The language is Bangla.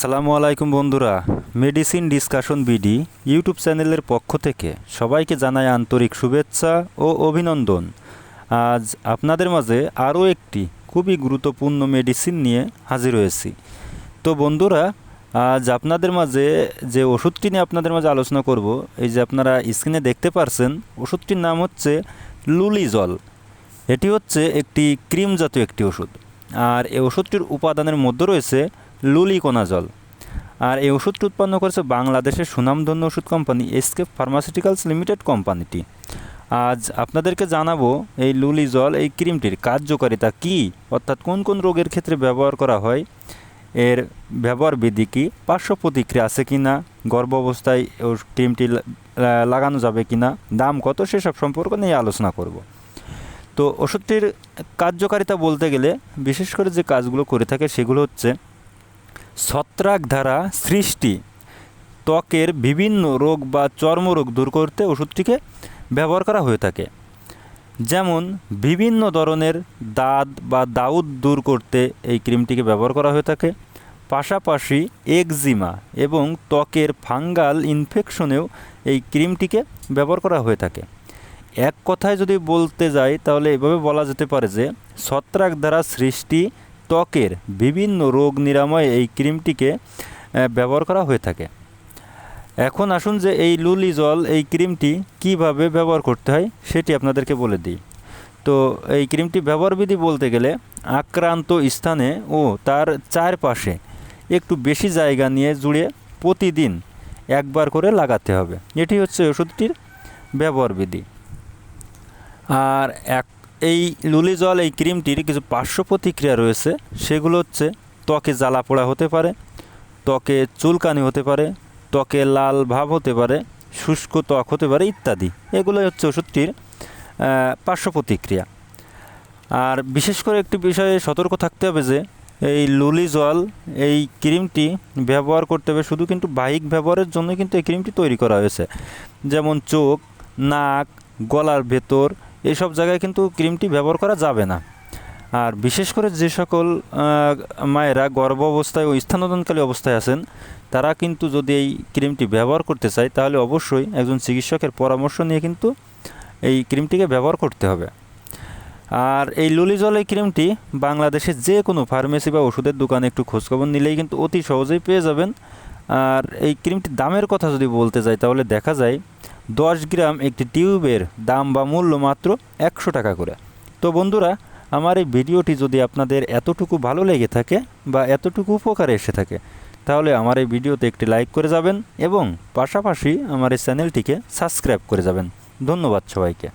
আসসালামু আলাইকুম বন্ধুরা মেডিসিন ডিসকাশন বিডি ইউটিউব চ্যানেলের পক্ষ থেকে সবাইকে জানাই আন্তরিক শুভেচ্ছা ও অভিনন্দন। আজ আপনাদের মাঝে আরও একটি খুবই গুরুত্বপূর্ণ মেডিসিন নিয়ে হাজির হয়েছি। তো বন্ধুরা, আজ আপনাদের মাঝে যে ওষুধটি নিয়ে আপনাদের মাঝে আলোচনা করব, এই যে আপনারা স্ক্রিনে দেখতে পারছেন, ওষুধটির নাম হচ্ছে লুলিজল। এটি হচ্ছে একটি ক্রিম জাতীয় একটি ওষুধ। আর এই ওষুধটির উপাদানের মধ্যে রয়েছে লুলিকোনাজল। আর এই ওষুধটি উৎপন্ন করেছে বাংলাদেশের সুনামধন্য ওষুধ কোম্পানি এসকে ফার্মাসিউটিক্যালস লিমিটেড কোম্পানিটি। আজ আপনাদেরকে জানাব এই লুলি জল এই ক্রিমটির কার্যকারিতা কি, অর্থাৎ কোন কোন রোগের ক্ষেত্রে ব্যবহার করা হয়, এর ব্যবহার বিধি কী, পার্শ্ব প্রতিক্রিয়া আছে কি না, গর্ভ অবস্থায় ও ক্রিমটি লাগানো যাবে কি না, দাম কত, সেসব সম্পর্কে নিয়ে আলোচনা করব। তো ওষুধটির কার্যকারিতা বলতে গেলে বিশেষ করে যে কাজগুলো করে থাকে সেগুলো হচ্ছে ছত্রাক দ্বারা সৃষ্টি ত্বকের বিভিন্ন রোগ বা চর্মরোগ দূর করতে ওষুধটিকে ব্যবহার করা হয়ে থাকে। যেমন, বিভিন্ন ধরনের দাঁত বা দাউদ দূর করতে এই ক্রিমটিকে ব্যবহার করা হয়ে থাকে। পাশাপাশি একজিমা এবং ত্বকের ফাঙ্গাল ইনফেকশনেও এই ক্রিমটিকে ব্যবহার করা হয়ে থাকে। এক কথায় যদি বলতে যাই, তাহলে এভাবে বলা যেতে পারে যে ছত্রাক দ্বারা সৃষ্টি ত্বকের বিভিন্ন রোগ নিরাময়ে এই ক্রিমটিকে ব্যবহার করা হয়ে থাকে। এখন আসুন যে এই লুলি জল, এই ক্রিমটি কীভাবে ব্যবহার করতে হয়, সেটি আপনাদেরকে বলে দিই। তো এই ক্রিমটি ব্যবহার বিধি বলতে গেলে, আক্রান্ত স্থানে ও তার চারপাশে একটু বেশি জায়গা নিয়ে জুড়ে প্রতিদিন একবার করে লাগাতে হবে। এটি হচ্ছে ওষুধটির ব্যবহার বিধি। আর এক এই লুলি জল, এই ক্রিমটির কিছু পার্শ্ব প্রতিক্রিয়া রয়েছে। সেগুলো হচ্ছে ত্বকে জ্বালা পোড়া হতে পারে, ত্বকে চুলকানি হতে পারে, ত্বকে লাল ভাব হতে পারে, শুষ্ক ত্বক হতে পারে ইত্যাদি। এগুলোই হচ্ছে ওষুধটির পার্শ্ব প্রতিক্রিয়া। আর বিশেষ করে একটি বিষয়ে সতর্ক থাকতে হবে যে, এই লুলি জল, এই ক্রিমটি ব্যবহার করতে হবে শুধু কিন্তু বাহিক ব্যবহারের জন্য কিন্তু এই ক্রিমটি তৈরি করা হয়েছে। যেমন চোখ, নাক, গলার ভেতর এইসব জায়গায় কিন্তু ক্রিমটি ব্যবহার করা যাবে না। আর বিশেষ করে যে সকল মায়েরা গর্ভ অবস্থায় ও স্থানোদনকালী অবস্থায় আছেন, তারা কিন্তু যদি এই ক্রিমটি ব্যবহার করতে চায়, তাহলে অবশ্যই একজন চিকিৎসকের পরামর্শ নিয়ে কিন্তু এই ক্রিমটিকে ব্যবহার করতে হবে। আর এই লুলিজল এই ক্রিমটি বাংলাদেশের যে কোনো ফার্মেসি বা ওষুধের দোকানে একটু খোঁজখবর নিলেই কিন্তু অতি সহজেই পেয়ে যাবেন। আর এই ক্রিমটির দামের কথা যদি বলতে যাই, তাহলে দেখা যায় দশ গ্রাম একটি টিউবের দাম বা মূল্য মাত্র একশো টাকা করে। তো বন্ধুরা, আমার এই ভিডিওটি যদি আপনাদের এতটুকু ভালো লেগে থাকে বা এতটুকু উপকারে এসে থাকে, তাহলে আমার এই ভিডিওতে একটি লাইক করে যাবেন এবং পাশাপাশি আমার এই চ্যানেলটিকে সাবস্ক্রাইব করে যাবেন। ধন্যবাদ সবাইকে।